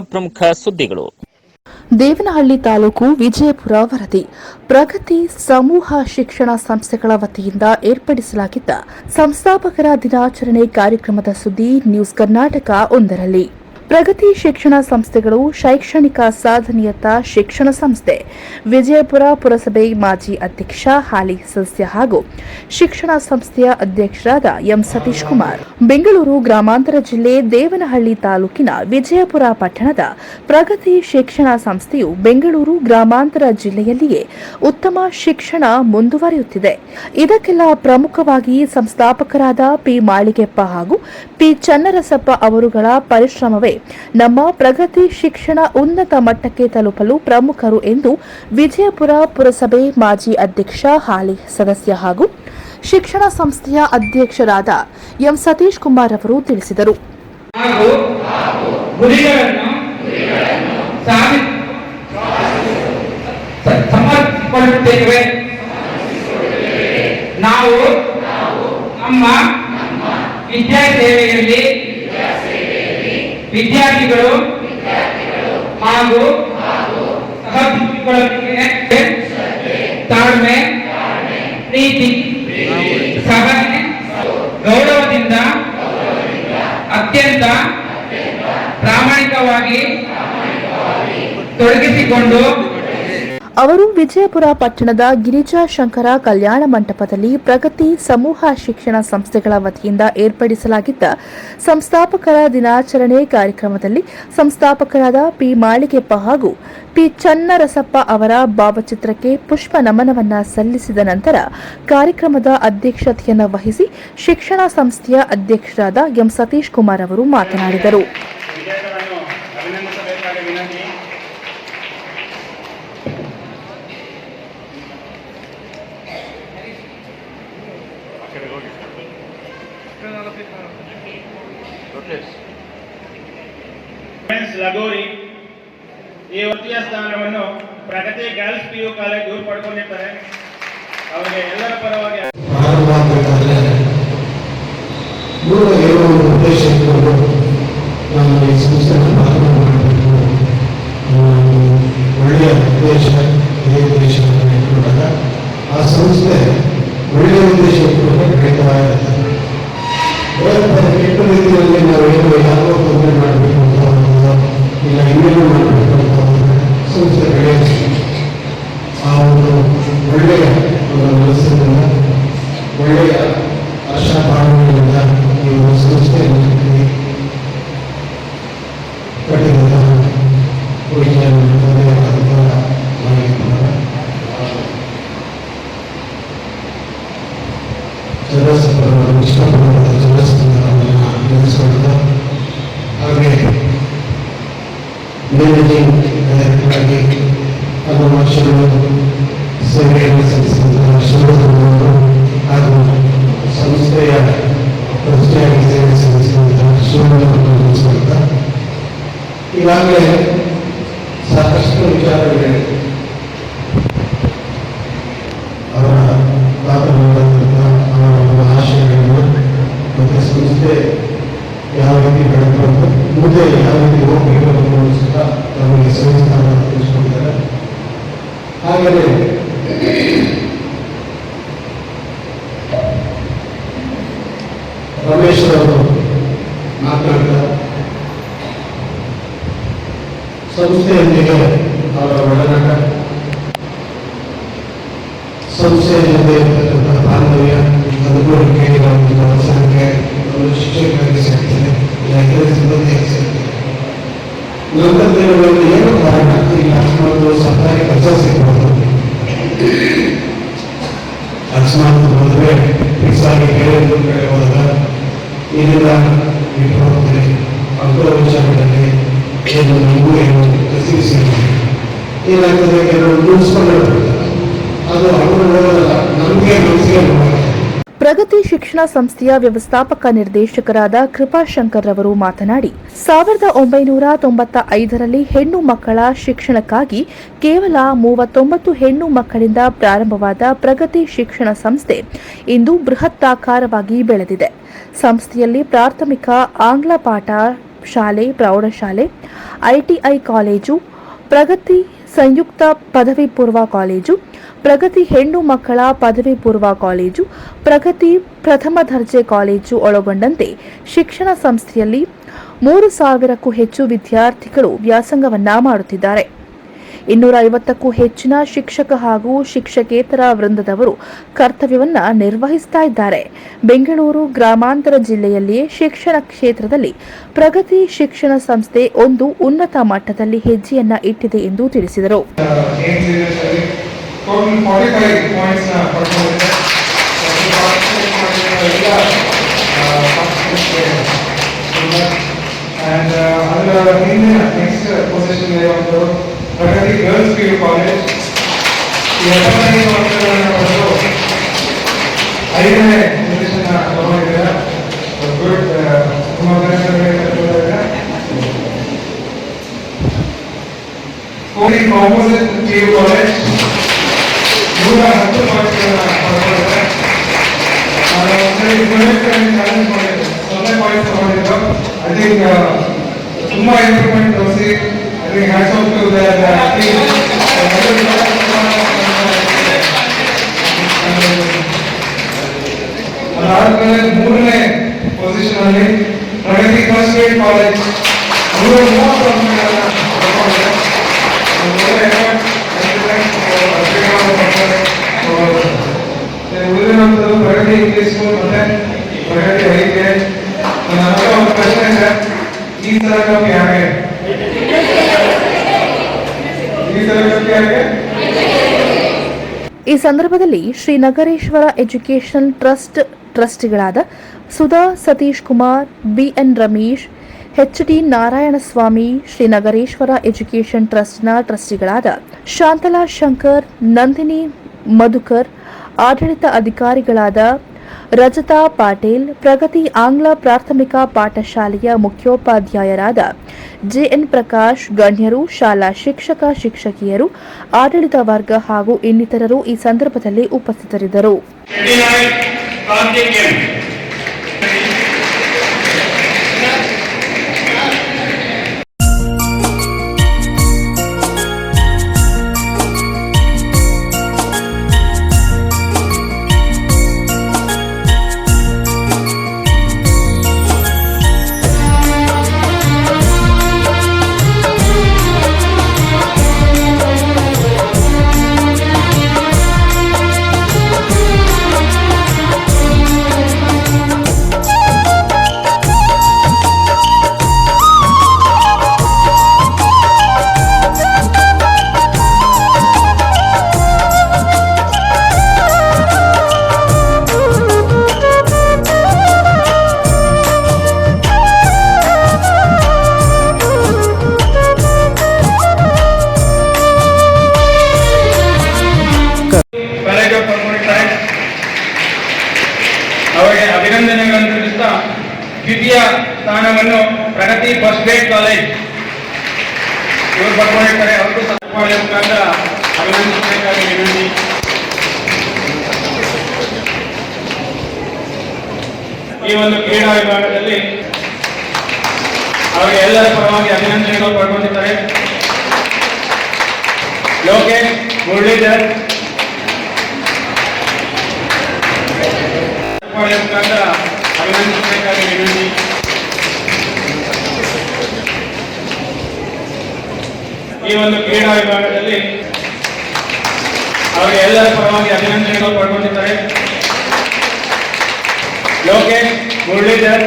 ಪ್ರಮುಖ ಸುದ್ದಿಗಳು. ದೇವನಹಳ್ಳಿ ತಾಲೂಕು ವಿಜಯಪುರ ವರದಿ. ಪ್ರಗತಿ ಸಮೂಹ ಶಿಕ್ಷಣ ಸಂಸ್ಥೆಗಳ ವತಿಯಿಂದ ಏರ್ಪಡಿಸಲಾಗಿದ್ದ ಸಂಸ್ಥಾಪಕರ ದಿನಾಚರಣೆ ಕಾರ್ಯಕ್ರಮದ ಸುದ್ದಿ ನ್ಯೂಸ್ ಕರ್ನಾಟಕ ಒಂದರಲ್ಲಿ. ಪ್ರಗತಿ ಶಿಕ್ಷಣ ಸಂಸ್ಥೆಗಳು ಶೈಕ್ಷಣಿಕ ಸಾಧನೆಯತ್ತ ಶಿಕ್ಷಣ ಸಂಸ್ಥೆ. ವಿಜಯಪುರ ಪುರಸಭೆ ಮಾಜಿ ಅಧ್ಯಕ್ಷ ಹಾಲಿ ಸದಸ್ಯ ಹಾಗೂ ಶಿಕ್ಷಣ ಸಂಸ್ಥೆಯ ಅಧ್ಯಕ್ಷರಾದ ಎಂ ಸತೀಶ್ ಕುಮಾರ್. ಬೆಂಗಳೂರು ಗ್ರಾಮಾಂತರ ಜಿಲ್ಲೆ ದೇವನಹಳ್ಳಿ ತಾಲೂಕಿನ ವಿಜಯಪುರ ಪಟ್ಟಣದ ಪ್ರಗತಿ ಶಿಕ್ಷಣ ಸಂಸ್ಥೆಯು ಬೆಂಗಳೂರು ಗ್ರಾಮಾಂತರ ಜಿಲ್ಲೆಯಲ್ಲಿಯೇ ಉತ್ತಮ ಶಿಕ್ಷಣ ಮುಂದುವರಿಯುತ್ತಿದೆ. ಇದಕ್ಕೆಲ್ಲ ಪ್ರಮುಖವಾಗಿ ಸಂಸ್ಥಾಪಕರಾದ ಪಿ ಮಾಳಿಗೆಪ್ಪ ಹಾಗೂ ಪಿ ಚನ್ನರಸಪ್ಪ ಅವರುಗಳ ಪರಿಶ್ರಮವೇ ನಮ್ಮ ಪ್ರಗತಿ ಶಿಕ್ಷಣ ಉನ್ನತ ಮಟ್ಟಕ್ಕೆ ತಲುಪಲು ಪ್ರಮುಖರು ಎಂದು ವಿಜಯಪುರ ಪುರಸಭೆ ಮಾಜಿ ಅಧ್ಯಕ್ಷ ಹಾಲಿ ಸದಸ್ಯ ಹಾಗೂ ಶಿಕ್ಷಣ ಸಂಸ್ಥೆಯ ಅಧ್ಯಕ್ಷರಾದ ಎಂ ಸತೀಶ್ ಕುಮಾರ್ ಅವರು ತಿಳಿಸಿದರು. ನಾವು ನಮ್ಮ ವಿದ್ಯಾ ಸೇವೆಯಲ್ಲಿ ವಿದ್ಯಾರ್ಥಿಗಳು ಹಾಗೂ ತಾಳ್ಮೆ ಪ್ರೀತಿ ಸಹನೆ ಗೌರವದಿಂದ ಅತ್ಯಂತ ಪ್ರಾಮಾಣಿಕವಾಗಿ ತೊಡಗಿಸಿಕೊಂಡು ಅವರು ವಿಜಯಪುರ ಪಟ್ಟಣದ ಗಿರಿಜಾ ಶಂಕರ ಕಲ್ಯಾಣ ಮಂಟಪದಲ್ಲಿ ಪ್ರಗತಿ ಸಮೂಹ ಶಿಕ್ಷಣ ಸಂಸ್ಥೆಗಳ ವತಿಯಿಂದ ಏರ್ಪಡಿಸಲಾಗಿದ್ದ ಸಂಸ್ಥಾಪಕರ ದಿನಾಚರಣೆ ಕಾರ್ಯಕ್ರಮದಲ್ಲಿ ಸಂಸ್ಥಾಪಕರಾದ ಪಿ ಮಾಳಿಗೆಪ್ಪ ಹಾಗೂ ಪಿ ಚನ್ನರಸಪ್ಪ ಅವರ ಭಾವಚಿತ್ರಕ್ಕೆ ಪುಷ್ಪ ನಮನವನ್ನ ಸಲ್ಲಿಸಿದ ನಂತರ ಕಾರ್ಯಕ್ರಮದ ಅಧ್ಯಕ್ಷತೆಯನ್ನು ವಹಿಸಿ ಶಿಕ್ಷಣ ಸಂಸ್ಥೆಯ ಅಧ್ಯಕ್ಷರಾದ ಎಂ ಸತೀಶ್ ಕುಮಾರ್ ಅವರು ಮಾತನಾಡಿದರು. ಫ್ರೆಂಡ್ಸ್ ಲಗೋರಿ ಈ ವೃತ್ತಿಯ ಸ್ಥಾನವನ್ನು Pragati girls P U college ದೂರು ಪಡ್ಕೊಂಡಿರ್ತಾರೆ. ಅವರಿಗೆ ಎಲ್ಲರ ಪರವಾಗಿ ಪ್ರಾರಂಭವಾಗಬೇಕಾದ್ರೆ ಮೂಲ ಏನೋ ಒಂದು ಉದ್ದೇಶ ಮ್ಯಾನೇಜಿಂಗ್ ಡೈರೆಕ್ಟರಾಗಿ ಹಲವು ವರ್ಷಗಳು ಸೇವೆಯನ್ನು ಸಲ್ಲಿಸಿದಂತಹ ಸಂಸ್ಥೆಯ ಪ್ರತಿಯಾಗಿ ಸೇವೆ ಸಲ್ಲಿಸಿದಂತಹ ನಿಲ್ಲಿಸುವಂಥ ಈಗಾಗಲೇ ಸಾಕಷ್ಟು ವಿಚಾರಗಳಿವೆ ಅವರ ಪಾತ್ರಗಳಂತಹ ಅವರ ಒಂದು ಆಶಯಗಳನ್ನು ಮತ್ತು ಸಂಸ್ಥೆ ಯಾವ ರೀತಿ ಬೆಳೆದು ಮುಂದೆ ಯಾವ ರೀತಿ ಹೋಗಬೇಕು ನಮಗೆ ಸವಿಸ್ತಾರ ಇದೆಲ್ಲ ಹೋಗ್ತದೆ ಅಂಕುರ ವಿಚಾರದಲ್ಲಿ ಏನು ನಮಗೂ ಏನಾಗ್ತದೆ? ಕೆಲವರು ಮುಗಿಸ್ಕೊಂಡಿರ್ತಾರೆ ಅದು ಅವರು ನಮಗೆ ಮನಸ್ಸಿಗೆ ಪ್ರಗತಿ ಶಿಕ್ಷಣ ಸಂಸ್ಥೆಯ ವ್ಯವಸ್ಥಾಪಕ ನಿರ್ದೇಶಕರಾದ ಕೃಪಾಶಂಕರ್ ರವರು ಮಾತನಾಡಿ, ಸಾವಿರದ ಒಂಬೈನೂರ ತೊಂಬತ್ತ ಐದರಲ್ಲಿ ಹೆಣ್ಣು ಮಕ್ಕಳ ಶಿಕ್ಷಣಕ್ಕಾಗಿ ಕೇವಲ ಮೂವತ್ತೊಂಬತ್ತು ಹೆಣ್ಣು ಮಕ್ಕಳಿಂದ ಪ್ರಾರಂಭವಾದ ಪ್ರಗತಿ ಶಿಕ್ಷಣ ಸಂಸ್ಥೆ ಇಂದು ಬೃಹತ್ತಾಕಾರವಾಗಿ ಬೆಳೆದಿದೆ. ಸಂಸ್ಥೆಯಲ್ಲಿ ಪ್ರಾಥಮಿಕ, ಆಂಗ್ಲ ಪಾಠ ಶಾಲೆ, ಪ್ರೌಢಶಾಲೆ ಐಟಿಐ ಕಾಲೇಜು, ಪ್ರಗತಿ ಸಂಯುಕ್ತ ಪದವಿ ಪೂರ್ವ ಕಾಲೇಜು, ಪ್ರಗತಿ ಹೆಣ್ಣು ಮಕ್ಕಳ ಪದವಿ ಪೂರ್ವ ಕಾಲೇಜು, ಪ್ರಗತಿ ಪ್ರಥಮ ದರ್ಜೆ ಕಾಲೇಜು ಒಳಗೊಂಡಂತೆ ಶಿಕ್ಷಣ ಸಂಸ್ಥೆಯಲ್ಲಿ ಮೂರು ಸಾವಿರಕ್ಕೂ ಹೆಚ್ಚು ವಿದ್ಯಾರ್ಥಿಗಳು ವ್ಯಾಸಂಗವನ್ನ ಮಾಡುತ್ತಿದ್ದಾರೆ. ಇನ್ನೂರ ಐವತ್ತಕ್ಕೂ ಹೆಚ್ಚಿನ ಶಿಕ್ಷಕ ಹಾಗೂ ಶಿಕ್ಷಕೇತರ ವೃಂದದವರು ಕರ್ತವ್ಯವನ್ನು ನಿರ್ವಹಿಸ್ತಾ ಇದ್ದಾರೆ. ಬೆಂಗಳೂರು ಗ್ರಾಮಾಂತರ ಜಿಲ್ಲೆಯಲ್ಲಿಯೇ ಶಿಕ್ಷಣ ಕ್ಷೇತ್ರದಲ್ಲಿ ಪ್ರಗತಿ ಶಿಕ್ಷಣ ಸಂಸ್ಥೆ ಒಂದು ಉನ್ನತ ಮಟ್ಟದಲ್ಲಿ ಹೆಜ್ಜೆಯನ್ನ ಇಟ್ಟಿದೆ ಎಂದು ತಿಳಿಸಿದರು. And uh, to ಅದರ ಹಿಂದಿನ ನೆಕ್ಸ್ಟ್ ಪೊಸಿಷನ್ ಇರುವಂಥದ್ದು Pragati girls P U college ಈ ಹತ್ತೊಂಬತ್ತನೇ ವರ್ಷಗಳನ್ನು ಪಡೆದು ಐದನೇ ಪೊಸಿಷನ್ ತಗೊಂಡಿದ್ದಾರೆ ಗುಡ್ ತುಂಬ ಅಭಿನಂದನೆಗಳಿದ್ದಾರೆ Kodi composite P U college ನೂರ ಹತ್ತು ಪಾಯಿಂಟ್ಗಳನ್ನ ಪಡ್ಕೊಂಡಿದ್ದಾರೆ ನಾನು ಒಂದ್ಸರಿ ಪ್ರೊಜೆಕ್ಟ್ಗಳಲ್ಲಿ ಚಾಲೆಂಜ್ ಮಾಡಿದ್ದೆ ಸೊನ್ನೆ ಪಾಯಿಂಟ್ ತಗೊಂಡಿದ್ದು ಐ ಥಿಂಕ್ ತುಂಬ ಇಂಪ್ರೂವ್ಮೆಂಟ್ ತೋರಿಸಿ I think hats off to ಅದಾದ್ಮೇಲೆ ಮೂರನೇ ಪೊಸಿಷನ್ ಅಲ್ಲಿ ಪ್ರಗತಿ ಫಸ್ಟ್ ಏಡ್ ಕಾಲೇಜ್ ನೂರ ಮೂವತ್ತು ಅಂಕಗಳನ್ನ ಪಡ್ಕೊಂಡಿದೆ ಉಳಿದಿರುವಂಥದ್ದು ಪ್ರಗತಿ ಇಂಗ್ಲಿಷ್ ಸ್ಕೂಲ್ ಮತ್ತೆ ಪ್ರಗತಿ ಐತೆ ನನ್ನ ಹತ್ರ ಒಂದು ಪ್ರಶ್ನೆ ಇದೆ ಈ ಸಲ ಕಮ್ಮಿ ಯಾಕೆ ಈ ಸಂದರ್ಭದಲ್ಲಿ Shri Nagareshwara education trust ಟ್ರಸ್ಟಿಗಳಾದ Sudha Satish Kumar, B N Ramesh, H D Narayanaswamy, Shri Nagareshwara education ಟ್ರಸ್ಟ್ನ ಟ್ರಸ್ಟಿಗಳಾದ ಶಾಂತಲಾ ಶಂಕರ್, ನಂದಿನಿ ಮಧುಕರ್, ಆಡಳಿತ ಅಧಿಕಾರಿಗಳಾದ ರಜತಾ ಪಾಟೀಲ್, ಪ್ರಗತಿ ಆಂಗ್ಲ ಪ್ರಾಥಮಿಕ ಪಾಠಶಾಲೆಯ ಮುಖ್ಯೋಪಾಧ್ಯಾಯರಾದ ಜೆಎನ್ ಪ್ರಕಾಶ್ ಗಣ್ಯರು ಶಾಲಾ ಶಿಕ್ಷಕ ಶಿಕ್ಷಕಿಯರು ಆಡಳಿತ ವರ್ಗ ಹಾಗೂ ಇನ್ನಿತರರು ಈ ಸಂದರ್ಭದಲ್ಲಿ ಉಪಸ್ಥಿತರಿದ್ದರು. ಸ್ಥಾನವನ್ನು ಪ್ರಗತಿ ಫಸ್ಟ್ ಗ್ರೇಡ್ ಕಾಲೇಜ್. ಇವರು ಬರ್ಕೊಂಡಿರ್ತಾರೆ, ಅವ್ರಿಗೂ ಸತ್ಪಾಳೆ ಮುಖಾಂತರ ಅಭಿನಂದಿಸಬೇಕಾಗಿ ವಿನಂತಿ. ಈ ಒಂದು ಕ್ರೀಡಾ ವಿಭಾಗದಲ್ಲಿ ಅವರಿಗೆ ಎಲ್ಲರ ಪರವಾಗಿ ಅಭಿನಂದನೆಗಳು ಪಡ್ಕೊಂಡಿದ್ದಾರೆ. ಲೋಕೇಶ್ ಮುರಳೀಧರ್. ಮುಖಾಂತರ ಅಭಿನಂದಿಸಬೇಕಾಗಿ ವಿನಂತಿ. ಈ ಒಂದು ಕ್ರೀಡಾ ವಿಭಾಗದಲ್ಲಿ ಅವರಿಗೆ ಎಲ್ಲರ ಪರವಾಗಿ ಅಭಿನಂದನೆಗಳು ಪಡ್ಕೊಂಡಿದ್ದಾರೆ. ಲೋಕೇಶ್ ಮುರಳೀಧರ್